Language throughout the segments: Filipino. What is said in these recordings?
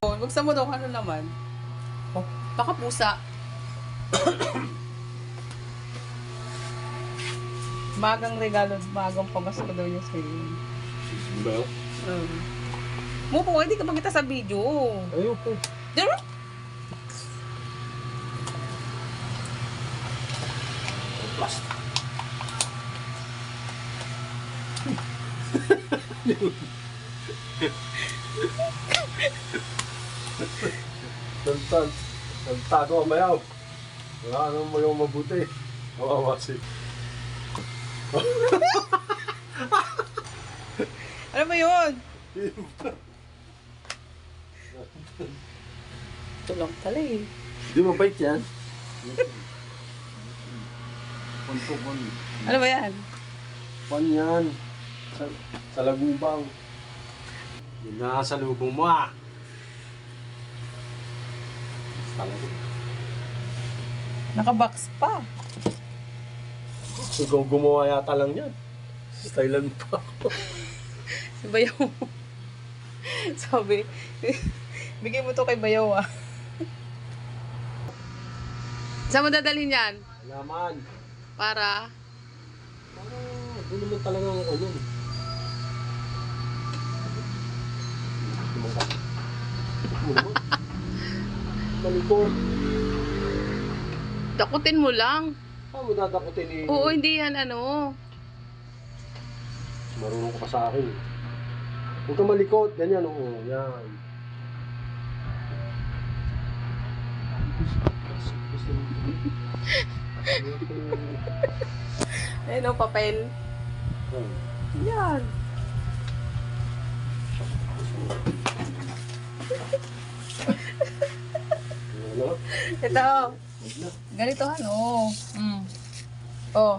Buksan mo daw, ano naman? Oh. Baka pusa. Magang regalo, magang pamasko daw niya sa'yo. Yun? Um. Mo po, hindi ka makita sa video. Ayoko. Diyan Plastic. Tantan. Tantago ang bayaw. Wala nang bayaw mabuti. Kawawa si. Ano ba yun? Tulong pala eh. Di mabait yan. Punto pun. Ano ba yan? Pan yan. Sa, sa lagubang. Yun na sa lubong mo ah. Talaga. Nakabox pa. Ikaw gumawa yata lang yan. Stylean pa ako. Si Bayaw. Sabi, bigay mo to kay Bayaw ah. Saan mo dadalhin yan? Naman. Para? Parang doon naman talaga ang ano. Tumangka. Ano naman? Malikot. Dakutin mo lang. Ah, mo dadakutin ni... Oo, hindi yan ano. Marunong ka pa sa akin. Huwag ka malikot. Ganyan, oo. Yan. Ayun o, papel. Oh. Yan. Ito. Ganito ano. Mm. Oh.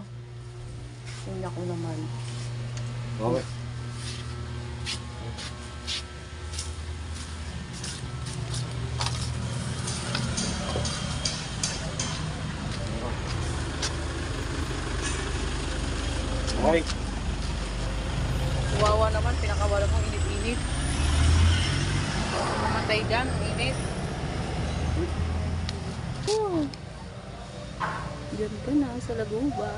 Tingnan ko naman. Okay. Okay. Wawa naman, pinakawala mong init-init. Mamatay dyan, init. Diyan ka na sa laguba.